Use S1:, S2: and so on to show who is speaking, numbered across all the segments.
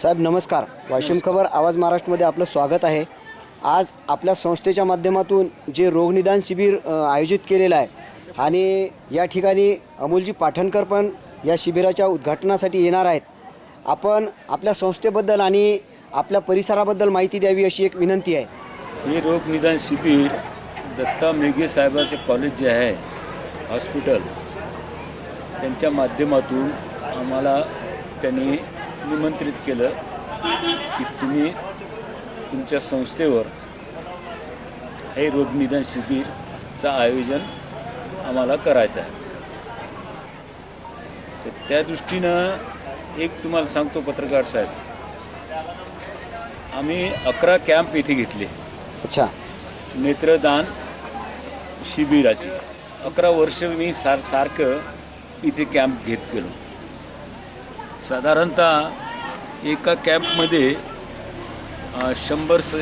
S1: साहेब नमस्कार. वाशिम खबर आवाज महाराष्ट्रमध्ये आपलं स्वागत आहे. आज आपल्या संस्थेच्या माध्यमातून जे रोगनिदान शिबिर आयोजित केलेलं आहे आणि या ठिकाणी अमोलजी पाठणकर पण या शिबिराच्या उद्घाटनासाठी येणार आहेत. आपण आपल्या संस्थेबद्दल आणि आपल्या परिसराबद्दल माहिती द्यावी अशी एक विनंती आहे.
S2: हे रोग निदान शिबिर दत्ता मेघे साहेबाचे कॉलेज जे आहे हॉस्पिटल त्यांच्या माध्यमातून आम्हाला त्यांनी निमंत्रित केलं की तुम्ही तुमच्या संस्थेवर हे रोगनिदान शिबिरचं आयोजन आम्हाला करायचं आहे. तर त्या दृष्टीनं एक तुम्हाला सांगतो पत्रकार साहेब. आम्ही अकरा कॅम्प इथे घेतले.
S1: अच्छा.
S2: नेत्रदान शिबिराची. अकरा वर्ष मी सार सारखं इथे कॅम्प घेत गेलो. साधारणतः एका कॅम्पमध्ये शंभर स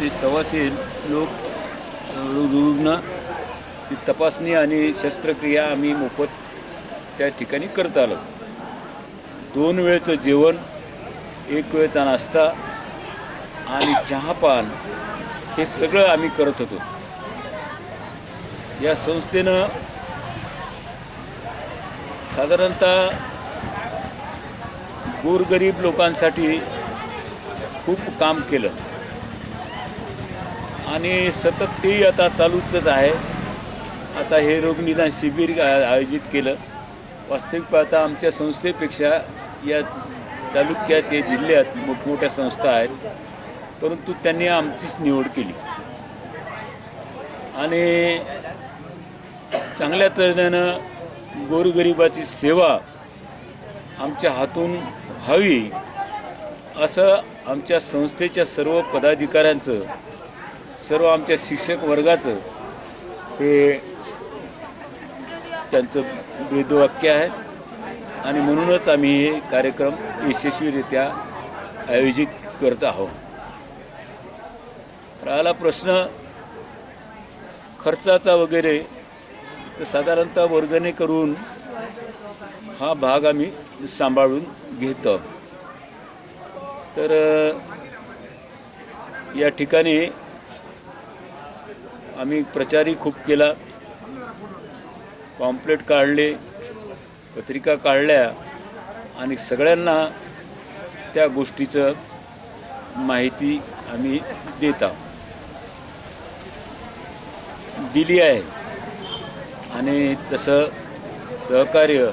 S2: ते सव्वाशे लोक अ, तपासणी आणि शस्त्रक्रिया आम्ही मोफत त्या ठिकाणी करत आलो. दोन वेळचं जेवण एक वेळचा नाश्ता आणि चहापान हे सगळं आम्ही करत होतो. या संस्थेनं साधारणतः गोरगरीब लोकांसाठी खूप काम केलं. आणि सतत तेही आता चालूच आहे. आता हे रोगनिदान शिबिर आयोजित केलं. वास्तविक पाहता आमच्या संस्थेपेक्षा या तालुक्यात या जिल्ह्यात मोठमोठ्या संस्था आहेत. परंतु त्यांनी आमचीच निवड केली. आणि चांगल्या तऱ्हेनं गोरगरिबाची सेवा आमच्या हातून व्हावी असं आमच्या संस्थेच्या सर्व पदाधिकाऱ्यांचं सर्व आमच्या शिक्षक वर्गाचं हे त्यांचं वेदवाक्य आहे. आणि म्हणूनच आम्ही हे कार्यक्रम यशस्वीरित्या आयोजित करत आहोत. राहिला प्रश्न खर्चाचा वगैरे तर साधारणतः वर्गणी करून हा भाग आम्ही सांभाळून घेतं. तर या ठिकाणी आम्ही प्रचारही खूप केला. पॉम्पलेट काढले पत्रिका काढल्या आणि सगळ्यांना त्या गोष्टीचं माहिती आम्ही देत. आहोत दिली आहे. आणि तसं सहकार्य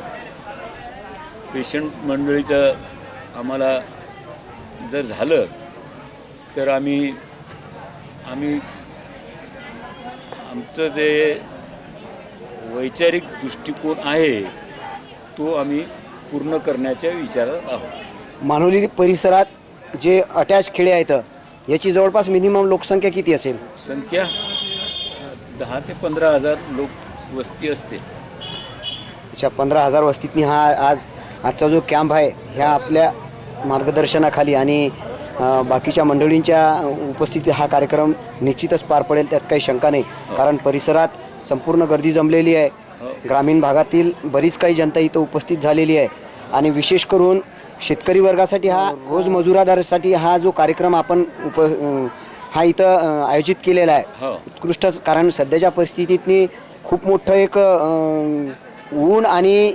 S2: पेशंट मंडळीचं आम्हाला जर झालं तर आम्ही आम्ही आमचं जे वैचारिक दृष्टिकोन आहे तो आम्ही पूर्ण करण्याच्या विचारात आहोत.
S1: मानवली परिसरात जे अटॅच खेडे आहेत याची जवळपास मिनिमम लोकसंख्या किती असेल?
S2: संख्या दहा ते पंधरा हजार लोक वस्ती असते.
S1: अच्छा पंधरा हजार वस्तीतनी हा आज आजचा जो कॅम्प आहे ह्या आपल्या मार्गदर्शनाखाली आणि बाकीच्या मंडळींच्या उपस्थितीत हा कार्यक्रम निश्चितच पार पडेल त्यात काही शंका नाही. कारण परिसरात संपूर्ण गर्दी जमलेली आहे. ग्रामीण भागातील बरीच काही जनता इथं उपस्थित झालेली आहे. आणि विशेष करून शेतकरी वर्गासाठी हा रोज मजुरादारासाठी हा जो कार्यक्रम आपण उप हा इथं आयोजित केलेला आहे.
S2: हो.
S1: उत्कृष्ट कारण सध्याच्या परिस्थितीतनी खूप मोठं एक ऊन आणि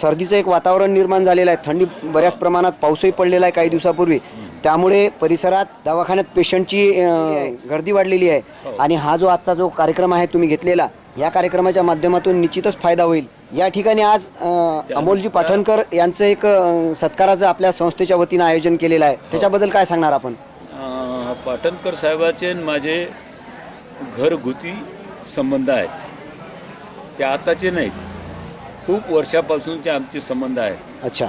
S1: सर्दीचं एक वातावरण निर्माण झालेलं आहे. थंडी बऱ्याच प्रमाणात पाऊसही पडलेला आहे काही दिवसापूर्वी. त्यामुळे परिसरात दवाखान्यात पेशंटची गर्दी वाढलेली आहे. आणि हा जो आजचा जो कार्यक्रम आहे तुम्ही घेतलेला या कार्यक्रमाच्या माध्यमातून निश्चितच फायदा होईल. या ठिकाणी आज अमोलजी पाठणकर यांचं एक सत्काराचं आपल्या संस्थेच्या वतीनं आयोजन केलेलं आहे. त्याच्याबद्दल काय सांगणार आपण?
S2: अं, पाटणकर साहेबाचे माझे घरगुती संबंध आहेत. ते आताचे नाहीत. खूप वर्षापासूनचे आमचे संबंध आहेत.
S1: अच्छा.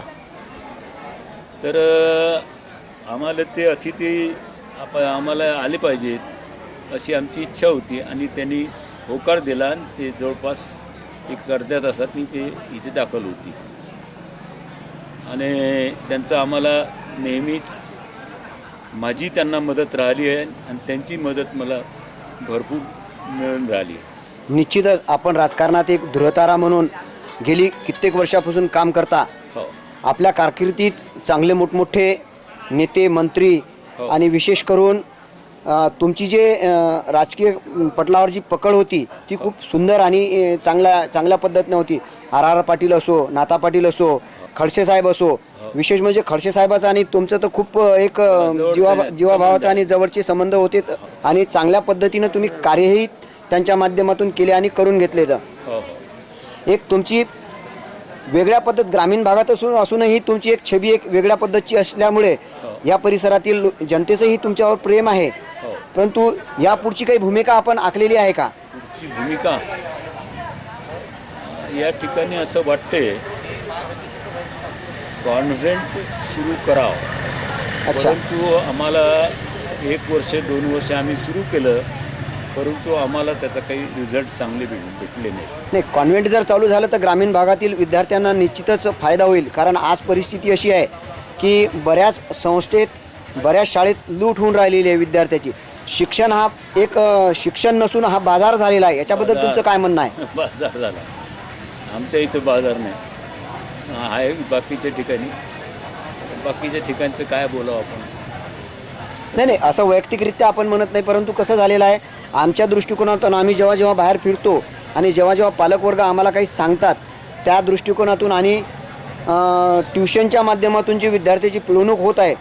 S2: तर अं, आम्हाला ते अतिथी आप आम्हाला आले पाहिजेत अशी आमची इच्छा होती आणि त्यांनी होकार दिला आणि ते जवळपास एक अर्ध्या तासात ते इथे दाखल होती. आणि त्यांचं आम्हाला नेहमीच माझी त्यांना मदत राहिली आहे आणि त्यांची मदत मला भरपूर मिळून राहिली आहे.
S1: निश्चितच आपण राजकारणात एक धुरतारा म्हणून गेली कित्येक वर्षापासून काम करता.
S2: हो.
S1: आपल्या कारकिर्दीत चांगले मोठमोठे नेते मंत्री
S2: हो.
S1: आणि विशेष करून अ, तुमची जे अ, राजकीय पटलावर जी पकड होती ती खूप सुंदर आणि अ, चांगल्या चांगल्या पद्धतीने होती. आर. आर. पाटील असो नाता पाटील असो खडसे साहेब असो विशेष म्हणजे खडसे साहेबाचा आणि तुमचं तर खूप अ, एक अ, जीवा जीवाभावाचा आणि जवळचे संबंध होते. आणि चांगल्या पद्धतीनं तुम्ही कार्यही त्यांच्या माध्यमातून केले आणि करून घेतले तर
S2: हो हो.
S1: एक तुमची वेगळ्या पद्धत ग्रामीण भागात असून असूनही तुमची एक छबी एक वेगळ्या पद्धतची असल्यामुळे या परिसरातील जनतेचंही तुमच्यावर प्रेम आहे.
S2: हो.
S1: परंतु या पुढची काही भूमिका आपण आखलेली आहे का?
S2: पुढची भूमिका? या ठिकाणी असं वाटते कॉन्व्हेंट सुरू करावं.
S1: अच्छा.
S2: परंतु आम्हाला एक वर्ष दोन वर्ष आम्ही सुरू केलं. परंतु आम्हाला त्याचा काही रिझल्ट चांगले भेट भेटले नाही.
S1: नाही कॉन्व्हेंट जर चालू झालं तर ग्रामीण भागातील विद्यार्थ्यांना निश्चितच फायदा होईल. कारण आज परिस्थिती अशी आहे की बऱ्याच संस्थेत बऱ्याच शाळेत लूट होऊन राहिलेली आहे विद्यार्थ्याची. शिक्षण हा एक अ, शिक्षण नसून हा बाजार झालेला आहे. याच्याबद्दल. तुमचं काय म्हणणं आहे?
S2: बाजार झाला. आमच्या इथं बाजार नाही. आहे बाकीच्या ठिकाणी. बाकीच्या ठिकाणचं काय बोलावं आपण?
S1: नाही नाही असं वैयक्तिकरित्या आपण म्हणत नाही परंतु कसं झालेलं आहे आमच्या दृष्टिकोनातून आम्ही जेव्हा जेव्हा बाहेर फिरतो आणि जेव्हा जेव्हा पालकवर्ग आम्हाला काही सांगतात त्या दृष्टिकोनातून आणि ट्युशनच्या माध्यमातून जी विद्यार्थ्याची पिळवणूक होत आहे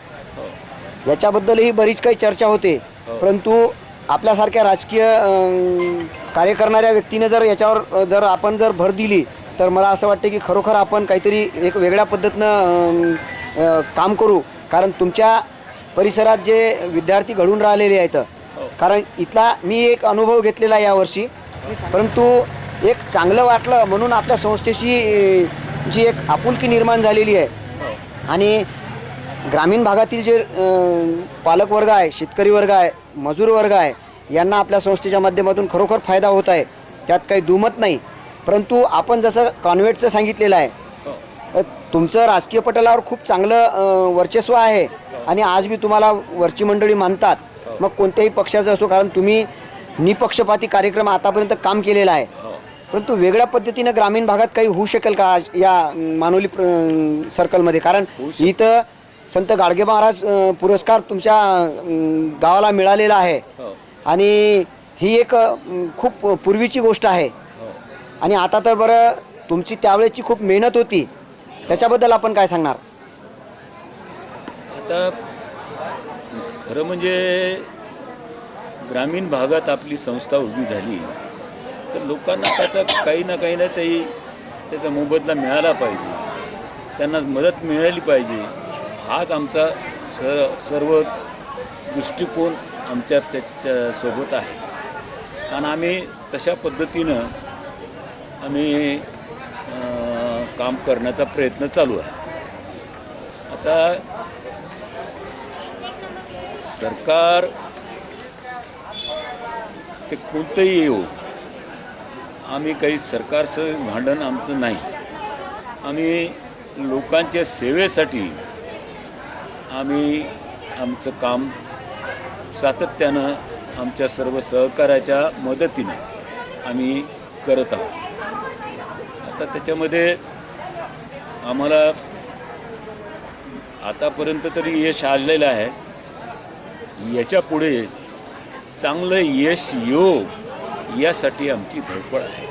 S1: याच्याबद्दलही बरीच काही चर्चा होते. परंतु आपल्यासारख्या राजकीय कार्य करणाऱ्या व्यक्तीने जर याच्यावर जर आपण जर भर दिली तर मला असं वाटतं की खरोखर आपण काहीतरी एक वेगळ्या पद्धतीनं काम करू. कारण तुमच्या परिसरात जे विद्यार्थी घडून राहिलेले आहेत. कारण इथला मी एक अनुभव घेतलेला आहे यावर्षी. परंतु एक चांगलं वाटलं म्हणून आपल्या संस्थेशी जी एक आपुलकी निर्माण झालेली आहे. आणि ग्रामीण भागातील जे पालकवर्ग आहे शेतकरी वर्ग आहे मजूर वर्ग आहे यांना आपल्या संस्थेच्या माध्यमातून खरोखर फायदा होत आहे. त्यात काही दुमत नाही. परंतु आपण जसं कॉन्व्हेंटचं सांगितलेलं आहे
S2: हो.
S1: तुमचं राजकीय पटलावर खूप चांगलं वर्चस्व आहे. आणि आज मी तुम्हाला वरची मंडळी मानतात. मग कोणत्याही पक्षाचं असो कारण तुम्ही निपक्षपाती कार्यक्रम आतापर्यंत काम केलेला आहे.
S2: हो.
S1: परंतु वेगळ्या पद्धतीनं ग्रामीण भागात काही होऊ शकेल का आज या मानवली सर्कलमध्ये? कारण. इथं संत गाडगे महाराज पुरस्कार तुमच्या गावाला मिळालेला आहे.
S2: हो.
S1: आणि ही एक खूप पूर्वीची गोष्ट आहे.
S2: हो.
S1: आणि आता तर बरं तुमची त्यावेळेची खूप मेहनत होती. त्याच्याबद्दल आपण काय सांगणार?
S2: आता खरं म्हणजे ग्रामीण भागात आपली संस्था उभी झाली तर लोकांना त्याचा काही ना काही ना तरी त्याचा मोबदला मिळाला पाहिजे. त्यांना मदत मिळाली पाहिजे. हाच आमचा सर सर्व दृष्टिकोन आमच्या त्याच्यासोबत आहे. आणि आम्ही तशा पद्धतीनं आम्ही काम करण्याचा प्रयत्न चालू आहे. आता सरकार ते कोणतंही येऊ आम्ही काही सरकारचं भांडण आमचं नाही. आम्ही लोकांच्या सेवेसाठी आम्ही आमचं काम सातत्यानं आमच्या सर्व सहकार्याच्या मदतीने आम्ही करत आहोत. आता त्याच्यामध्ये आम्हाला आतापर्यंत तरी यश आलेलं आहे. याच्यापुढे चांगलं यश येऊ यासाठी आमची धडपड आहे.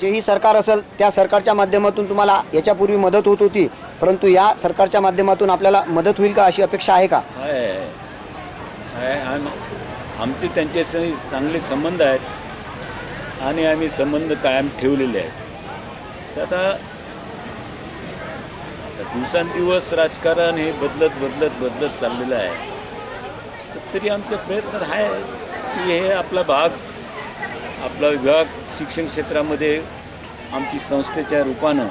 S1: जेही सरकार असेल त्या सरकारच्या माध्यमातून तुम्हाला याच्यापूर्वी मदत होत होती. परंतु या सरकारच्या माध्यमातून आपल्याला मदत होईल का अशी अपेक्षा आहे का?
S2: आमचे त्यांच्याशी चांगले संबंध आहेत. आणि आम्ही संबंध कायम ठेवलेले आहेत. तर आता दिवसांदिवस राजकारण हे बदलत बदलत बदलत चाललेलं आहे. तरी आमचा प्रयत्न आहे की हे आपला भाग आपला विभाग शिक्षण क्षेत्रामध्ये आमची संस्थेच्या रूपानं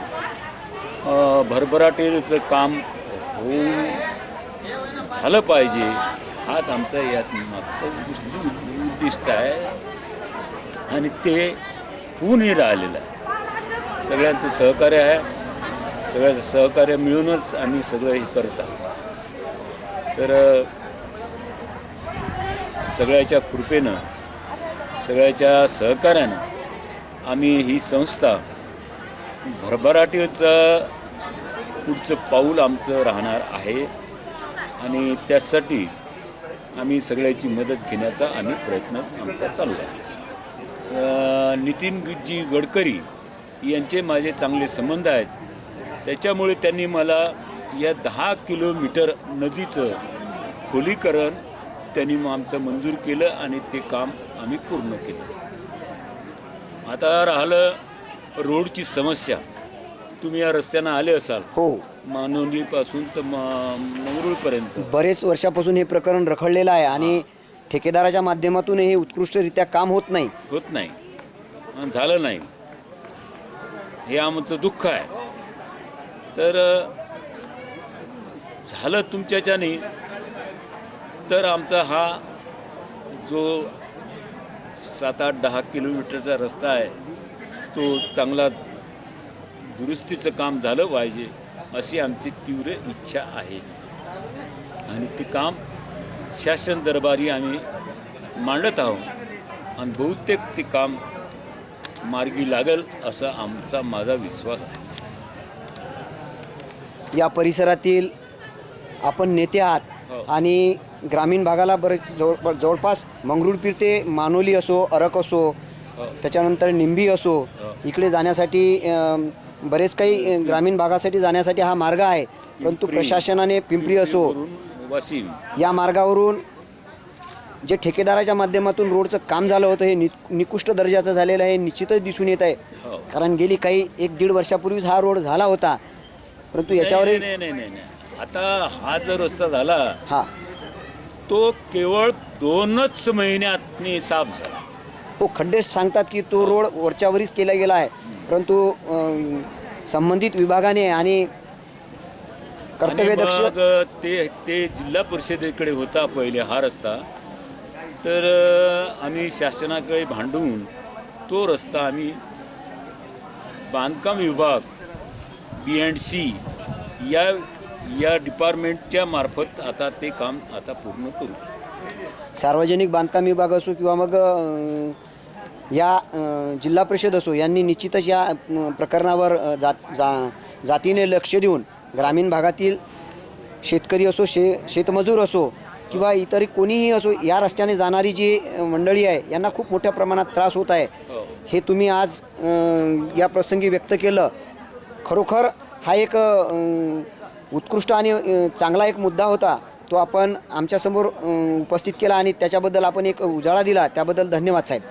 S2: अ, भरभराटीचं काम होऊन झालं पाहिजे हाच आमचा यात मागचं उद्दि- उद्दिष्ट आहे. आणि ते होऊनही राहिलेलं आहे. सगळ्यांचं सहकार्य आहे. सगळ्याचं सहकार्य मिळूनच आम्ही सगळं हे करत आहोत. तर सगळ्याच्या कृपेनं सगळ्याच्या सहकार्यानं आम्ही ही संस्था भरभराटीचं पुढचं पाऊल आमचं राहणार आहे आणि त्यासाठी आम्ही सगळ्याची मदत घेण्याचा आम्ही प्रयत्न आमचा चालू आहे. नितीनजी गडकरी यांचे माझे चांगले संबंध आहेत. त्याच्यामुळे त्यांनी मला या दहा किलोमीटर नदीचं खोलीकरण त्यांनी मग आमचं मंजूर केलं आणि ते काम आम्ही पूर्ण केलं. आता राहिलं रोडची समस्या. तुम्ही या रस्त्यानं आले असाल.
S1: हो.
S2: मानवलीपासून तर म मंगरुळपर्यंत.
S1: बरेच वर्षापासून हे प्रकरण रखडलेलं आहे आणि ठेकेदाराच्या माध्यमातून हे उत्कृष्टरित्या काम होत नाही.
S2: होत नाही. झालं नाही. हे आमचं दुःख आहे. तर झालं तुमच्याच्याने. तर आमचा हा जो सात आठ दहा किलोमीटरचा रस्ता आहे तो चांगला दुरुस्तीचं काम झालं पाहिजे अशी आमची तीव्र इच्छा आहे आणि ते काम शासन दरबारी आम्ही मांडत आहोत आणि बहुतेक ते काम मार्गी लागल असा आमचा माझा विश्वास आहे
S1: या परिसरातील आपण नेते
S2: हो.
S1: आहात आणि ग्रामीण भागाला बरेच जवळ जवळपास मंगरुळपीर ते मानोली असो अरक असो
S2: हो.
S1: त्याच्यानंतर निंबी असो
S2: हो.
S1: इकडे जाण्यासाठी बरेच काही ग्रामीण भागासाठी जाण्यासाठी हा मार्ग आहे परंतु. प्रशासनाने पिंपरी असो
S2: वाशिम
S1: या मार्गावरून जे ठेकेदाराच्या माध्यमातून रोडचं काम झालं होतं हे नि निकृष्ट दर्जाचं झालेलं आहे निश्चितच दिसून येत आहे
S2: हो
S1: कारण गेली काही एक दीड वर्षापूर्वीच हा रोड झाला होता परंतु याच्यावर.
S2: आता हा जो रस्ता झाला
S1: हा
S2: तो केवळ दोनच महिन्यात साफ झाला.
S1: हो खड्डे सांगतात की तो रोड वरच्यावरीच केला गेला आहे. परंतु अं, संबंधित विभागाने आणि
S2: आणि
S1: कर्तव्यदक्ष
S2: मग ते ते जिल्हा परिषदेकडे होता पहिले हा रस्ता. तर अ, आम्ही शासनाकडे भांडून तो रस्ता आम्ही बांधकाम विभाग बी अँड सी या या डिपार्टमेंटच्या मार्फत आता ते काम आता पूर्ण करू.
S1: सार्वजनिक बांधकाम विभाग असो किंवा मग या जिल्हा परिषद असो यांनी निश्चितच या प्रकरणावर जात जा जातीने लक्ष देऊन ग्रामीण भागातील शेतकरी असो शे शेतमजूर असो किंवा इतर कोणीही असो या रस्त्याने जाणारी जी मंडळी आहे यांना खूप मोठ्या प्रमाणात त्रास होत आहे.
S2: हो.
S1: हे तुम्ही आज या प्रसंगी व्यक्त केलं. खरोखर हा एक उत्कृष्ट आणि चांगला एक मुद्दा होता तो आपण आमच्यासमोर उपस्थित केला आणि त्याच्याबद्दल आपण एक उजाळा दिला. त्याबद्दल धन्यवाद साहेब.